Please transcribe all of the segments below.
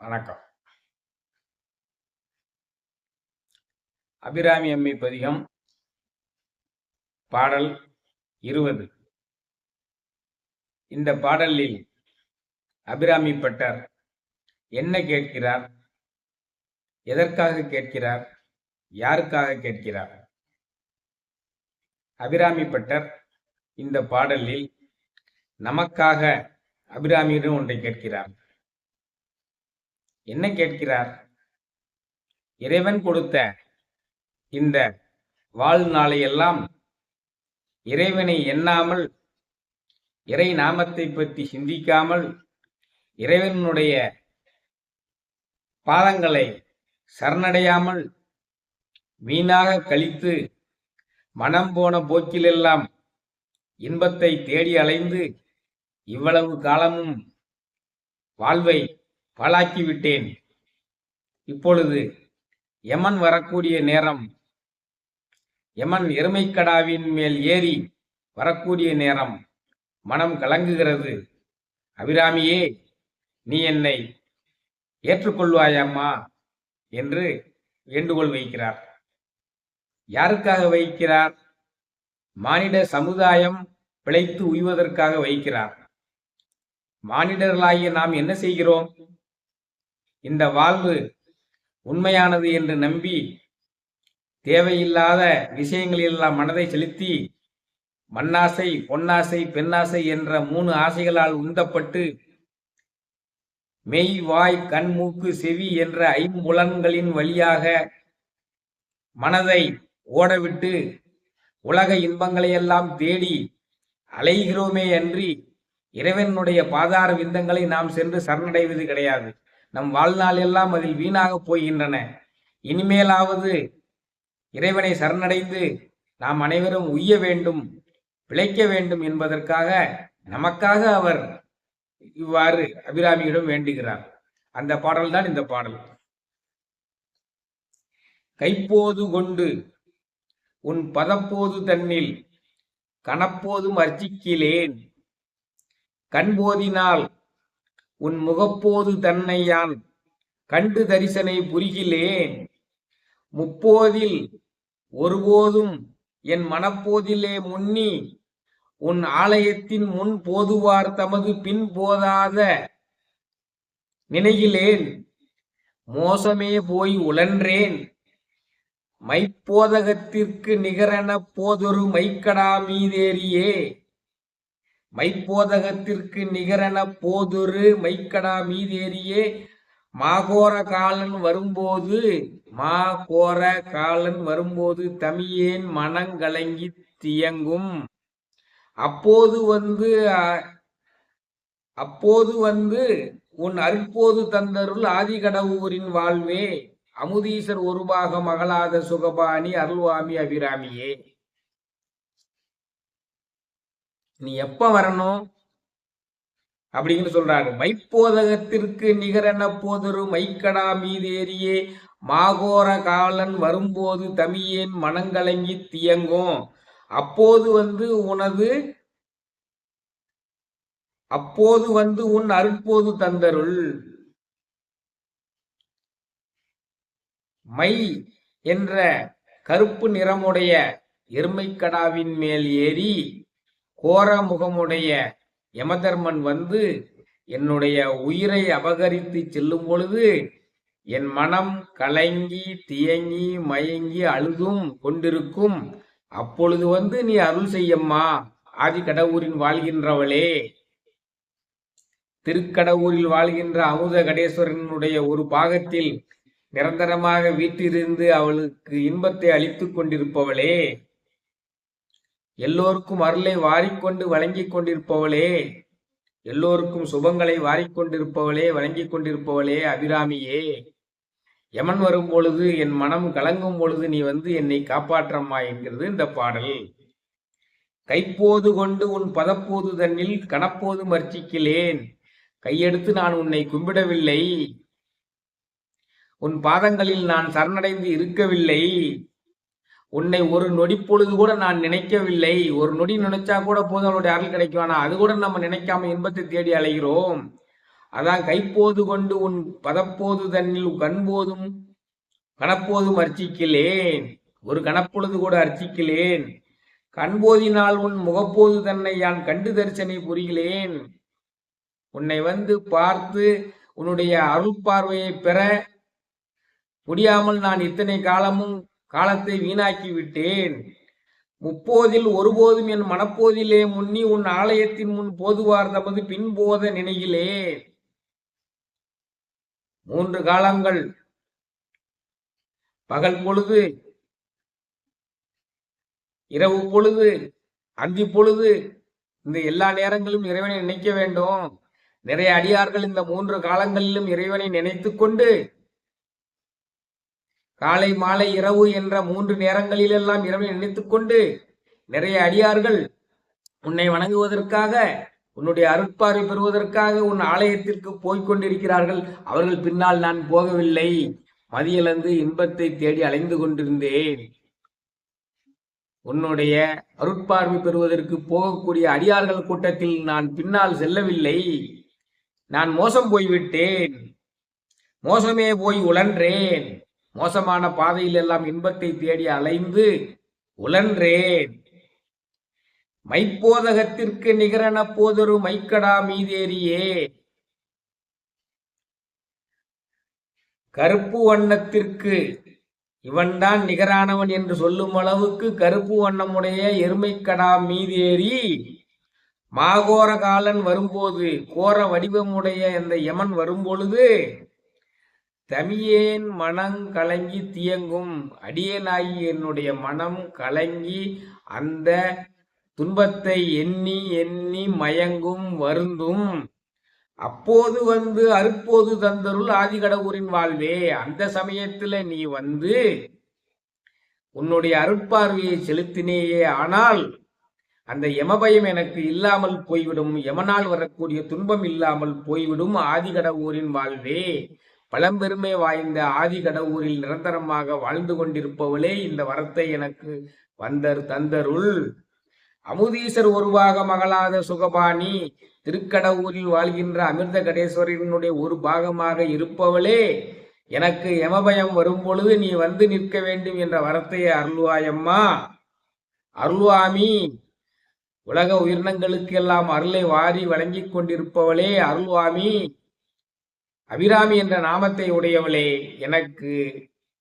வணக்கம். அபிராமி அம்மை பதிகம் பாடல் இருபது. இந்த பாடலில் அபிராமி பட்டர் என்ன கேட்கிறார்? எதற்காக கேட்கிறார்? யாருக்காக கேட்கிறார்? அபிராமி பட்டர் இந்த பாடலில் நமக்காக அபிராமியிடம் ஒன்றை கேட்கிறார். என்ன கேட்கிறார்? இறைவன் கொடுத்த இந்த வாழ்நாளையெல்லாம் இறைவனை எண்ணாமல் இறை நாமத்தை பற்றி சிந்திக்காமல் இறைவனுடைய பாதங்களை சரணடையாமல் வீணாக கழித்து மனம் போன போக்கிலெல்லாம் இன்பத்தை தேடி அலைந்து இவ்வளவு காலமும் வாழ்வை பாழாக்கிவிட்டேன். இப்பொழுது யமன் வரக்கூடிய நேரம். யமன் எருமைக்கடாவின் மேல் ஏறி வரக்கூடிய நேரம். மனம் கலங்குகிறது. அபிராமியே நீ என்னை ஏற்றுக்கொள்வாயம்மா என்று வேண்டுகோள் வைக்கிறார். யாருக்காக வைக்கிறார்? மானிட சமுதாயம் பிழைத்து உய்வதற்காக வைக்கிறார். மானிடர்களாகிய நாம் என்ன செய்கிறோம்? இந்த வாழ்வு உண்மையானது என்று நம்பி தேவையில்லாத விஷயங்களிலெல்லாம் மனதை செலுத்தி மண்ணாசை பொன்னாசை பெண்ணாசை என்ற மூணு ஆசைகளால் உந்தப்பட்டு மெய் வாய் கண் மூக்கு செவி என்ற ஐம்புலன்களின் வழியாக மனதை ஓடவிட்டு உலக இன்பங்களை எல்லாம் தேடி அலைகிறோமே அன்றி இறைவனுடைய பாதார விந்தங்களை நாம் சென்று சரணடைவது கிடையாது. நம் வாழ்நாள் எல்லாம் அதில் வீணாக போகின்றன இனிமேலாவது இறைவனை சரணடைந்து நாம் அனைவரும் உய்ய வேண்டும் பிழைக்க வேண்டும் என்பதற்காக நமக்காக அவர் இவ்வாறு அபிராமியிடம் வேண்டுகிறார். அந்த பாடல்தான் இந்த பாடல். கைப்போது கொண்டு உன் பதப்போது தன்னில் கணப்போதும் அர்ச்சிக்கிலேன். கண்போதினால் உன் முகப்போது தன்னை யான் கண்டு தரிசனை புரிகிலேன் முப்போதில் ஒருபோதும் என் மனப்போதிலே முன்னி உன் ஆலயத்தின் முன் போதுவார் தமது பின் போதாத நினைகிலேன் மோசமே போய் உழன்றேன். மைப்போதகத்திற்கு நிகரென போதொரு மைக்கடா மீதேறியே. மைப்போதகத்திற்கு நிகரன போதொரு மைக்கடா மீதேறியே மாகோர காலன் வரும்போது மா கோர காலன் வரும்போது தமியேன் மனங்கலங்கி தியங்கும். அப்போது வந்து அப்போது வந்து உன் அற்போது தந்தருள் ஆதிகடவுரின் வாழ்வே அமுதீசர் ஒரு மகளாத சுகபாணி அருள்வாமி அபிராமியே. நீ எப்ப வரணும்? அப்படின்னு சொல்றாரு. மைப்போதகத்திற்கு நிகரென போதொரு மைக்கடா மீதேறியே. மாகோர காலன் வரும்போது தமியேன் மனங்கலங்கி தியங்கும். அப்போது வந்து உனது அப்போது வந்து உன் அருட்போது தந்தருள். மை என்ற கருப்பு நிறமுடைய எருமைக்கடாவின் மேல் ஏறி கோர முகமுடைய யமதர்மன் வந்து என்னுடைய உயிரை அபகரித்து செல்லும் பொழுது என் மனம் கலங்கி தியங்கி மயங்கி அழுதும் கொண்டிருக்கும். அப்பொழுது வந்து நீ அருள் செய்யம்மா. ஆதி கடவுரின் வாழ்கின்றவளே. திருக்கடவுரில் வாழ்கின்ற அமுத கடேஸ்வரனுடைய ஒரு பாகத்தில் நிரந்தரமாக வீட்டிலிருந்து அவளுக்கு இன்பத்தை அளித்துக் கொண்டிருப்பவளே. எல்லோருக்கும் அருளை வாரிக்கொண்டு வழங்கிக் கொண்டிருப்பவளே. எல்லோருக்கும் சுபங்களை வாரிக்கொண்டிருப்பவளே வழங்கிக் கொண்டிருப்பவளே அபிராமியே. யமன் வரும் பொழுது என் மனம் கலங்கும் பொழுது நீ வந்து என்னை காப்பாற்றம்மா என்கிறது இந்த பாடல். கைப்போது கொண்டு உன் பதப்போது தன்னில் கணப்போது மர்ச்சிக்கிலேன். கையெடுத்து நான் உன்னை கும்பிடவில்லை. உன் பாதங்களில் நான் சரணடைந்து இருக்கவில்லை. உன்னை ஒரு நொடி பொழுது கூட நான் நினைக்கவில்லை. ஒரு நொடி நினைச்சா கூட போதும் அவளுடைய அருள் கிடைக்கும். அது கூட நம்ம நினைக்காம இன்பத்தை தேடி அலைகிறோம். அதான் கைப்போது கொண்டு உன் பதப்போது தன்னில் கண்போதும் கணப்போதும் அர்ச்சிக்கலேன். ஒரு கணப்பொழுது கூட அர்ச்சிக்கலேன். கண்போதினால் உன் முகப்போது தன்னை யான் கண்டு தரிசனை புரிகிறேன் உன்னை வந்து பார்த்து உன்னுடைய அருள் பார்வையை பெற முடியாமல் நான் இத்தனை காலமும் காலத்தை வீணாக்கி விட்டேன் முப்போதில் ஒருபோதும் என் மனப்போதிலே முன்னி உன் ஆலயத்தின் முன் போதுவார் தமது பின்போத நினைகிலே மூன்று காலங்கள். பகல் பொழுது இரவு பொழுது அந்தி பொழுது இந்த எல்லா நேரங்களிலும் இறைவனை நினைக்க வேண்டும். நிறைய அடியார்கள் இந்த மூன்று காலங்களிலும் இறைவனை நினைத்து கொண்டு காலை மாலை இரவு என்ற மூன்று நேரங்களிலெல்லாம் இரவை நினைத்துக் கொண்டு நிறைய அடியார்கள் உன்னை வணங்குவதற்காக உன்னுடைய அருட்பார்வை பெறுவதற்காக உன் ஆலயத்திற்கு போய்கொண்டிருக்கிறார்கள் அவர்கள் பின்னால் நான் போகவில்லை. மதியிலிருந்து இன்பத்தை தேடி அலைந்து கொண்டிருந்தேன். உன்னுடைய அருட்பார்வை பெறுவதற்கு போகக்கூடிய அடியார்கள் கூட்டத்தில் நான் பின்னால் செல்லவில்லை. நான் மோசம் போய்விட்டேன். மோசமே போய் உழன்றேன். மோசமான பாதையில் எல்லாம் இன்பத்தை தேடி அலைந்து உழன்றேன். மைப்போதகத்திற்கு நிகரன போதொரு மைக்கடா மீதேறியே. கருப்பு வண்ணத்திற்கு இவன்தான் நிகரானவன் என்று சொல்லும் அளவுக்கு கருப்பு வண்ணமுடைய எருமைக்கடா மீதேறி மாகோர காலன் வரும்போது கோர வடிவமுடைய அந்த யமன் வரும்பொழுது தமியேன் மனம் கலங்கி தியங்கும். அடியேனாகி என்னுடைய மனம் கலங்கி அந்த துன்பத்தை எண்ணி எண்ணி மயங்கும் வருந்தும். அப்போது வந்து அருப்போது தந்தருள் ஆதிகடவுரின் வாழ்வே அந்த சமயத்துல நீ வந்து உன்னுடைய அருட்பார்வையை செலுத்தினேயே. ஆனால் அந்த யமபயம் எனக்கு இல்லாமல் போய்விடும். யமனால் வரக்கூடிய துன்பம் இல்லாமல் போய்விடும். ஆதிகடவுரின் வாழ்வே பழம்பெருமை வாய்ந்த ஆதி கடவுரில் நிரந்தரமாக வாழ்ந்து கொண்டிருப்பவளே இந்த வரத்தை எனக்கு வந்தர் தந்தருள். அமுதீசர் உருவாக மகளாத சுகபாணி திருக்கடவுரில் வாழ்கின்ற அமிர்த கடேஸ்வரனுடைய ஒரு பாகமாக இருப்பவளே எனக்கு யமபயம் வரும் பொழுது நீ வந்து நிற்க வேண்டும் என்ற வரத்தையே அருள்வாயம்மா. அருள்வாமி உலக உயிரினங்களுக்கு எல்லாம் அருளை வாரி வழங்கிக் கொண்டிருப்பவளே அருள்வாமி. அபிராமி என்ற நாமத்தை உடையவளே எனக்கு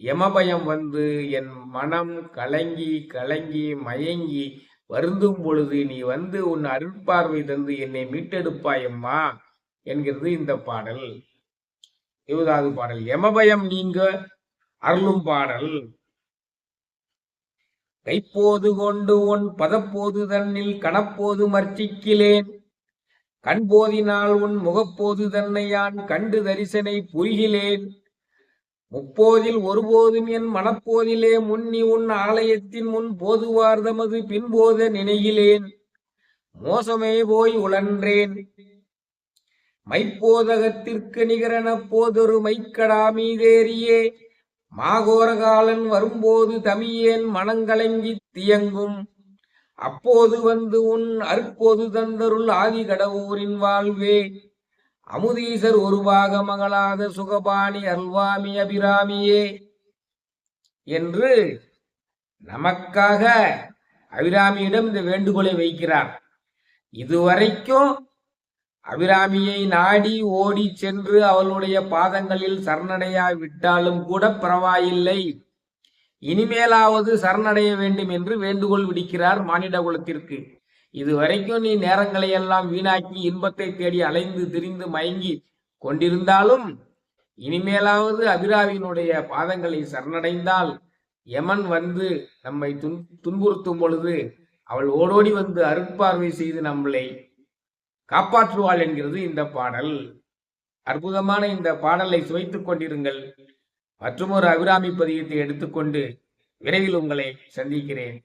யமபயம் வந்து என் மனம் கலங்கி கலங்கி மயங்கி வருந்தும் பொழுது நீ வந்து உன் அருட்பார்வை தந்து என்னை மீட்டெடுப்பாயம்மா என்கிறது இந்த பாடல். இருபதாவது பாடல் யமபயம் நீங்க அருளும் பாடல். கைப்போது கொண்டு உன் பதப்போது தன்னில் கணப்போது மர்ச்சிக்கிலேன். கண்போதினால் உன் முகப்போது தன்னை யான் கண்டு தரிசனை புரிகிலேன் முப்போதில் ஒருபோதும் என் மனப்போதிலே முன்னி உன் ஆலயத்தின் முன் போதுவார் தமது பின்போத நினைகிலேன் மோசமே போய் உழன்றேன். மைப்போதகத்திற்கு நிகரன போதொரு மைக்கடா மீதேறியே. மாகோரகாலன் வரும்போது தமியேன் மனங்கலங்கி தியங்கும். அப்போது வந்து உன் அற்போது தந்தருள் ஆதி கடவுரின் வாழ்வே. அமுதீசர் ஒருவாக மகளாத சுகபாணி அல்வாமி அபிராமியே என்று நமக்காக அபிராமியிடம் இந்த வேண்டுகோளை வைக்கிறார். இதுவரைக்கும் அபிராமியை நாடி ஓடி சென்று அவளுடைய பாதங்களில் சரணடையா விட்டாலும் கூட பரவாயில்லை. இனிமேலாவது சரணடைய வேண்டும் என்று வேண்டுகோள் விடுக்கிறார் மானிட குலத்திற்கு. இதுவரைக்கும் நீ நேரங்களை எல்லாம் வீணாக்கி இன்பத்தை தேடி அலைந்து திரிந்து மயங்கி கொண்டிருந்தாலும் இனிமேலாவது அபிராவியினுடைய பாதங்களை சரணடைந்தால் யமன் வந்து நம்மை துன் துன்புறுத்தும் பொழுது அவள் ஓடோடி வந்து அருட்பார்வை செய்து நம்மளை காப்பாற்றுவாள் என்கிறது இந்த பாடல். அற்புதமான இந்த பாடலை சுவைத்துக் கொண்டிருங்கள். மற்றொரு அபிராமி பதியத்தை எடுத்துக்கொண்டு விரைவில் உங்களை சந்திக்கிறேன்.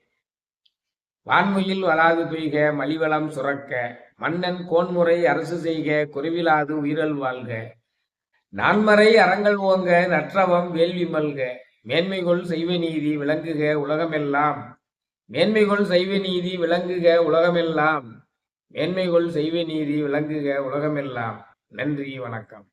வான்மையில் வளாது பெய்க மலிவளம் சுரக்க மன்னன் கோன்முறை அரசு செய்க குறைவிலாது உயிரல் வாழ்க. நான்மறை அறங்கள் ஓங்க நற்றவம் வேள்வி மல்க. மேன்மைகொள் செய்வ நீதி விளங்குக உலகமெல்லாம். மேன்மைகொள் செய்வ நீதி விளங்குக உலகமெல்லாம். மேன்மைகொள் செய்வ நீதி விளங்குக உலகமெல்லாம். நன்றி வணக்கம்.